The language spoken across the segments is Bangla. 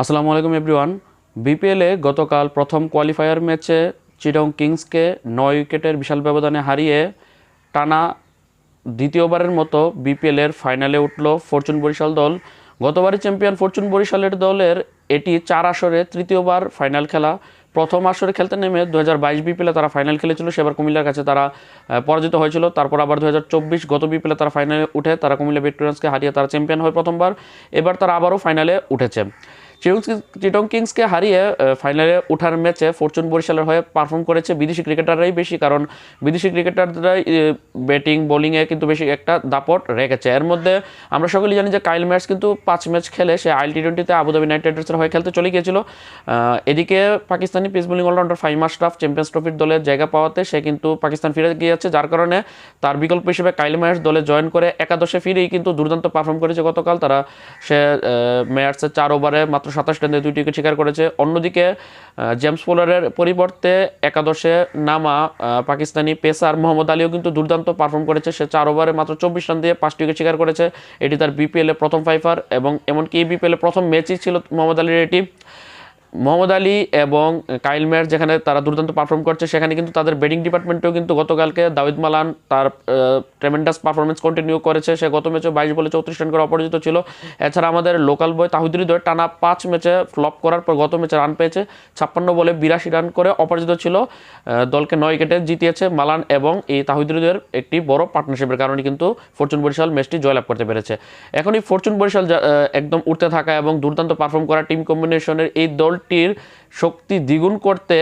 আসসালামু আলাইকুম এভরিওয়ান বিপিএলে গতকাল প্রথম কোয়ালিফায়ার ম্যাচে চিটং কিংসকে নয় উইকেটের বিশাল ব্যবধানে হারিয়ে টানা দ্বিতীয়বারের মতো বিপিএলের ফাইনালে উঠল ফরচুন বরিশাল দল। গতবারের চ্যাম্পিয়ন ফরচুন বরিশালের দলের এটি চার আসরে তৃতীয়বার ফাইনাল খেলা। প্রথম আসরে খেলতে নেমে দু হাজার বাইশ বিপিএলে তারা ফাইনাল খেলেছিল, সেবার কুমিল্লার কাছে তারা পরাজিত হয়েছিল। তারপর আবার দু হাজার চব্বিশ গত বিপিএলে তারা ফাইনালে উঠে, তারা কুমিল্লা ভিক্টোরিয়ান্সকে হারিয়ে তারা চ্যাম্পিয়ন হয় প্রথমবার। এবার তারা আবারও ফাইনালে উঠেছে। চিটং কিংসকে হারিয়ে ফাইনালে ওঠার ম্যাচে ফরচুন বরিশালের হয়ে পারফর্ম করেছে বিদেশি ক্রিকেটাররাই বেশি, কারণ বিদেশি ক্রিকেটাররাই ব্যাটিং বোলিংয়ে কিন্তু বেশি একটা দাপট রেখেছে। এর মধ্যে আমরা সকলেই জানি যে কাইল ম্যাচ কিন্তু পাঁচ ম্যাচ খেলে, সে আইল টি টোয়েন্টিতে আবুধাবি নাইট রাইডার্সের হয়ে খেলতে চলে গিয়েছিল। এদিকে Pakistani pace bowling allrounder Faheem Ashraf champions ট্রফির দলের জায়গা পাওয়াতে সে কিন্তু পাকিস্তান ফিরে গিয়েছে, যার কারণে তার বিকল্প হিসেবে কাইল ম্যাচ দলে জয়েন করে একাদশে ফিরেই কিন্তু দুর্দান্ত পারফর্ম করেছে গতকাল। তারা সে মেয়ার্সের চার ওভারে মাত্র সাতাশ রানে দুইটি উইকেট শিকার করেছে। অন্যদিকে জেমস পোলারের পরিবর্তে একাদশে নামা পাকিস্তানি পেসার মোহাম্মদ আলীও কিন্তু দুর্দান্ত পারফর্ম করেছে। সে চার ওভারে মাত্র চব্বিশ রান দিয়ে পাঁচটি উইকেট শিকার করেছে। এটি তার বিপিএলে প্রথম ফাইফার এবং এমনকি এই বিপিএলে প্রথম ম্যাচই ছিল মোহাম্মদ আলীর এটি। মোহাম্মদ আলী এবং কাইল মেয়ার যেখানে তারা দুর্দান্ত পারফর্ম করছে, সেখানে কিন্তু তাদের ব্যাটিং ডিপার্টমেন্টেও কিন্তু গতকালকে দাউদ মালান তার ট্রেমেন্ডাস পারফরমেন্স কন্টিনিউ করেছে। সে গত ম্যাচে বাইশ বলে চৌত্রিশ রান করে অপরাজিত ছিল। এছাড়া আমাদের লোকাল বয় তাহিদুর হৃদয় টানা পাঁচ ম্যাচে ফ্লপ করার পর গত ম্যাচে রান পেয়েছে। ছাপ্পান্ন বলে বিরাশি রান করে অপরাজিত ছিল। দলকে নয় উইকেটে জিতিয়েছে মালান এবং এই তাহিদুর হৃদয়ের একটি বড় পার্টনারশিপের কারণে কিন্তু ফরচুন বরিশাল ম্যাচটি জয়লাভ করতে পেরেছে। এখন এই ফরচুন বরিশাল একদম উঠতে থাকা এবং দুর্দান্ত পারফর্ম করা টিম কম্বিনেশনের এই দলটির শক্তি দ্বিগুণ করতে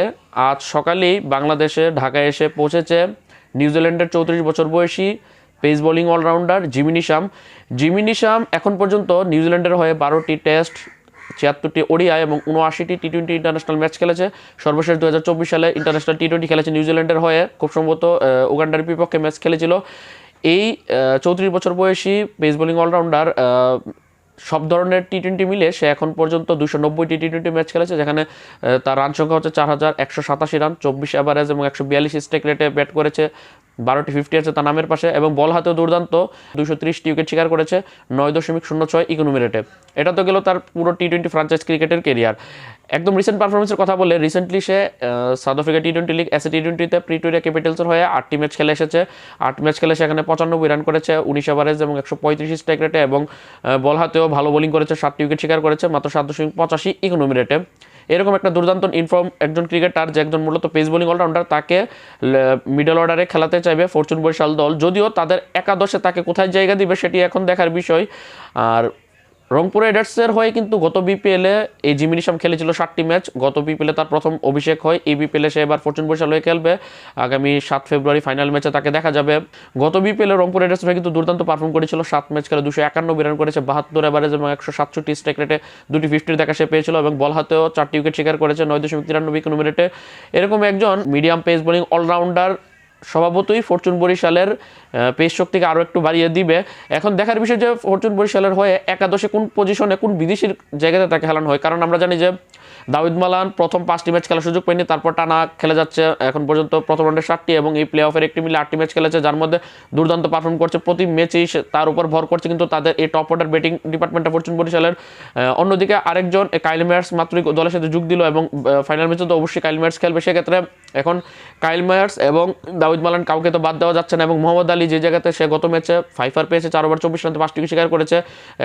আজ সকালেই বাংলাদেশে ঢাকায় এসে পৌঁছেছে নিউজিল্যান্ডের চৌত্রিশ বছর বয়সী পেস বোলিং অলরাউন্ডার জিমিনি শাম এখন পর্যন্ত নিউজিল্যান্ডের হয়ে বারোটি টেস্ট, ছিয়াত্তরটি ওডিআই এবং উনআশিটি টি টোয়েন্টি ইন্টারন্যাশনাল ম্যাচ খেলেছে। সর্বশেষ দু হাজার চব্বিশ সালে ইন্টারন্যাশনাল টি টোয়েন্টি খেলেছে নিউজিল্যান্ডের হয়ে। খুব সম্ভবত উগান্ডার বিপক্ষে ম্যাচ খেলেছিল। এই চৌত্রিশ বছর বয়সী পেস বোলিং অলরাউন্ডার সব ধরনের টি টোয়েন্টি মিলে সে এখন পর্যন্ত দুশো নব্বই টি টোয়েন্টি ম্যাচ খেলেছে, যেখানে তার রান সংখ্যা হচ্ছে চার হাজার একশো সাতাশি রান চব্বিশ অ্যাভারেজ এবং একশো বিয়াল্লিশ স্টেক রেটে ব্যাট করেছে, বারোটি ফিফটি আছে তার নামের পাশে, এবং বল হাতেও দুর্দান্ত, দুশো ত্রিশটি উইকেট শিকার করেছে, নয় দশমিক শূন্য ছয় ইকোনমি রেটে এটা তো গেল তার পুরো টি টোয়েন্টি ফ্রাঞ্চাইজ ক্রিকেটের কেরিয়ার একদম রিসেন্ট পারফরমেন্সের কথা বলে রিসেন্টলি সে South Africa T twenty league SA T টোয়েন্টিতে প্রিটোরিয়া ক্যাপিটালসের হয়ে আটটি ম্যাচ খেলে এসেছে। আট ম্যাচ খেলে সেখানে পঁচানব্বই রান করেছে, উনিশ ওভারেজ এবং একশো পঁয়ত্রিশ স্ট্রাইক রেটে এবং বল হাতেও ভালো বোলিং করেছে, সাতটি উইকেট শিকার করেছে, মাত্র সাত দশমিক পঁচাশি ইকোনমি রেটে এরকম একটা দুর্দান্ত ইনফর্ম একজন ক্রিকেটার যে একজন মূলত পেস বোলিং অলরাউন্ডার তাকে মিডল অর্ডারে খেলাতে চাইবে ফরচুন বরিশাল দল, যদিও তাদের একাদশে তাকে কোথায় জায়গা দিবে সেটি এখন দেখার বিষয়। আর রংপুর রাইডার্সের হয়ে কিন্তু গত বিপিএলে এই জিমিনি জিমিনিশাম খেলেছিল সাতটি ম্যাচ। গত বিপিএলে তার প্রথম অভিষেক হয়। এই বিপিএলে সে এবার ফরচুন বরিশাল হয়ে খেলবে। আগামী সাত ফেব্রুয়ারি ফাইনাল ম্যাচে তাকে দেখা যাবে। গত বিপিএলে রংপুর রাইডার্সের হয়ে কিন্তু দুর্দান্ত পারফর্ম করেছিল। সাত ম্যাচ খেলে দুশো একানব্বই রান করেছে বাহাত্তর এভারেজ এবং একশো সাতষট্টি স্ট্রাইক রেটে দুটি ফিফটির দেখা সে পেয়েছিল এবং বল হাতেও চারটি উইকেট শিকার করেছে। নয় দশমিক তিরানব্বই ইকোনমি রেটে। এরকম একজন মিডিয়াম পেস বোলিং অলরাউন্ডার স্বভাবতই ফরচুন বরিশালের পেস শক্তিকে আরও একটু বাড়িয়ে দিবে। এখন দেখার বিষয় যে ফরচুন বরিশালের হয়ে একাদশে কোন পজিশনে কোন বিদেশির জায়গাতে তাকে খেলানো হয়? কারণ আমরা জানি যে দাউদ মালান প্রথম পাঁচটি ম্যাচ খেলার সুযোগ পায়নি, তারপর টানা খেলে যাচ্ছে এখন পর্যন্ত প্রথম রাউন্ডে সাতটি এবং এই প্লে অফের একটি মিলে আটটি ম্যাচ খেলেছে, যার মধ্যে দুর্দান্ত পারফর্ম করছে প্রতি ম্যাচেই তার উপর ভর করছে, কিন্তু তাদের এই টপ অর্ডার ব্যাটিং ডিপার্টমেন্টটা ফরচুন বরিশালের অন্যদিকে আরেকজন কাইল মেয়ার্স মাত্রই দলের সাথে যোগ দিল এবং ফাইনাল ম্যাচে তো অবশ্যই কাইল মেয়ার্স খেলবে, সেক্ষেত্রে এখন কাইল মেয়ার্স এবং দাউদ মালান কাউকে তো বাদ দেওয়া যাচ্ছে না এবং মোহাম্মদ আলী যে জায়গাতে সে গত ম্যাচে ফাইফার পেয়েছে, চার ওভার চব্বিশ রানতে পাঁচটি শিকার করেছে,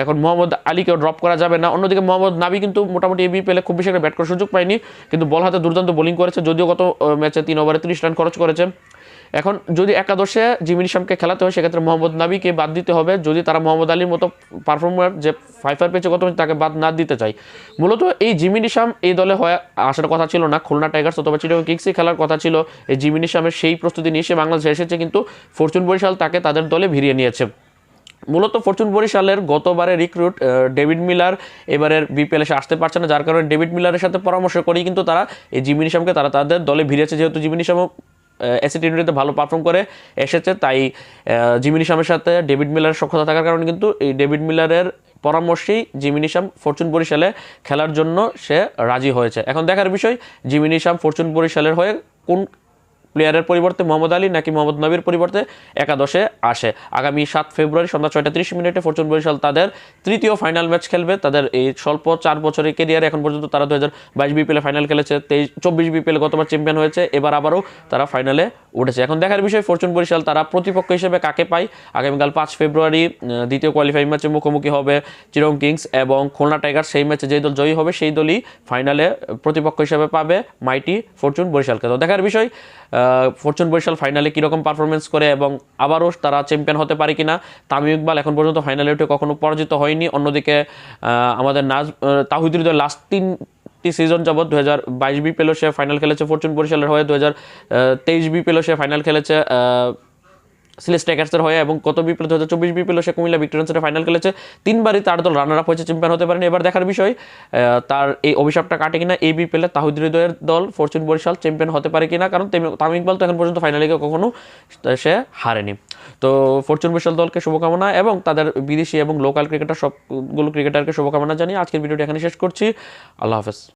এখন মোহাম্মদ আলীকেও ড্রপ করা যাবে না, অন্যদিকে মোহাম্মদ নাবি কিন্তু মোটামুটি এবি পেলে খুব বেশি একটা ব্যাট করার সুযোগ পায়নি, কিন্তু বল হাতে দুর্দান্ত বোলিং করেছে, যদিও গত ম্যাচে তিন ওভারে তিরিশ রান খরচ করেছে। এখন যদি একাদশে জিমিন শামকে খেলাতে হয়, সেক্ষেত্রে মোহাম্মদ নাবিকে বাদ দিতে হবে। যদি তারা মোহাম্মদ আলীর মতো পারফর্মার যে ফাইফার পেয়েছে ম্যাচে তাকে বাদ না দিতে চাই মূলত এই জিমিনি শাম এই দলে হয় আসার কথা ছিল না। খুলনা টাইগার্স অথবা চিটাগং কিংসে খেলার কথা ছিল। এই জিমিনি শামের সেই প্রস্তুতি নিয়ে সে বাংলাদেশে এসেছে, কিন্তু ফরচুন বরিশাল তাকে তাদের দলে ভিড়িয়ে নিয়েছে। মূলত ফরচুন বরিশালের গতবারে রিক্রুট ডেভিড মিলার, এবারের বিপিএল এসে আসতে পারছে না, যার কারণে ডেভিড মিলারের সাথে পরামর্শ করেই কিন্তু তারা এই জিমিনিশামকে তারা তাদের দলে ভিড়েছে, যেহেতু জিমিনিশামও এসি টিভিতে ভালো পারফর্ম করে এসেছে, তাই জিমিনিশামের সাথে ডেভিড মিলারের সক্ষতা থাকার কারণে কিন্তু এই ডেভিড মিলারের পরামর্শেই জিমিনিশাম ফরচুন বরিশালে খেলার জন্য সে রাজি হয়েছে। এখন দেখার বিষয় জিমিনিশাম ফরচুন বরিশালের হয়ে কোন প্লেয়ারের পরিবর্তে মোহাম্মদ আলী নাকি মোহাম্মদ নবীর পরিবর্তে একাদশে আসে। আগামী সাত ফেব্রুয়ারি সন্ধ্যা ছয়টা ত্রিশ মিনিটে ফরচুন বরিশাল তাদের তৃতীয় ফাইনাল ম্যাচ খেলবে। তাদের এই স্বল্প চার বছরের কেরিয়ারে এখন পর্যন্ত তারা দু হাজার বাইশ বিপিএল ফাইনাল খেলেছে, তেইশ, চব্বিশ বিপিএল গতবার চ্যাম্পিয়ন হয়েছে, এবার আবারও তারা ফাইনালে উঠেছে। এখন দেখার বিষয়, ফরচুন বরিশাল তারা প্রতিপক্ষ হিসেবে কাকে পায়? আগামীকাল পাঁচ ফেব্রুয়ারি দ্বিতীয় কোয়ালিফাইং ম্যাচে মুখোমুখি হবে চিরং কিংস এবং খুলনা টাইগার সেই ম্যাচে যেই দল জয়ী হবে, সেই দলই ফাইনালে প্রতিপক্ষ হিসেবে পাবে মাইটি ফরচুন বরিশালকে। তো দেখার বিষয় ফরচুন বরিশাল ফাইনালে কীরকম পারফরমেন্স করে এবং আবারও তারা চ্যাম্পিয়ন হতে পারে কিনা, তামিম ইকবাল এখন পর্যন্ত ফাইনালে উঠে কখনো পরাজিত হয়নি। অন্যদিকে আমাদের নাজ তাহিদ হৃদয় লাস্ট তিন সিজন যাবৎ দু হাজার বাইশ বি বিপিএলও সে ফাইনাল খেলেছে ফরচুন বরিশালের হয়ে দু হাজার তেইশ বি বিপিএলও সে ফাইনাল খেলেছে আহ, সিলেস টাইগার্সের হয়ে এবং কত বিপিএল দু হাজার চব্বিশ বিপিএল সে কুমিল্লা ভিক্টোরিয়ান্সের ফাইনাল খেলেছে। তিনবারই তার দল রানার আপ হয়েছে চ্যাম্পিয়ন হতে পারেনি। এবার দেখার বিষয় তার এই অভিশাপটা কাটে কিনা এই বিপিএলে তাহিদ হৃদয়ের দল ফরচুন বরিশাল চ্যাম্পিয়ন হতে পারে কিনা কারণ তেম- তামিম ইকবাল তো এখন পর্যন্ত ফাইনালে গিয়ে কখনো সে হারেনি। তো ফরচুন বরিশাল দলকে শুভকামনা এবং তাদের বিদেশি এবং লোকাল ক্রিকেটার সবগুলো ক্রিকেটারকে শুভকামনা জানিয়ে আজকের ভিডিওটি এখানে শেষ করছি। আল্লাহ হাফেজ।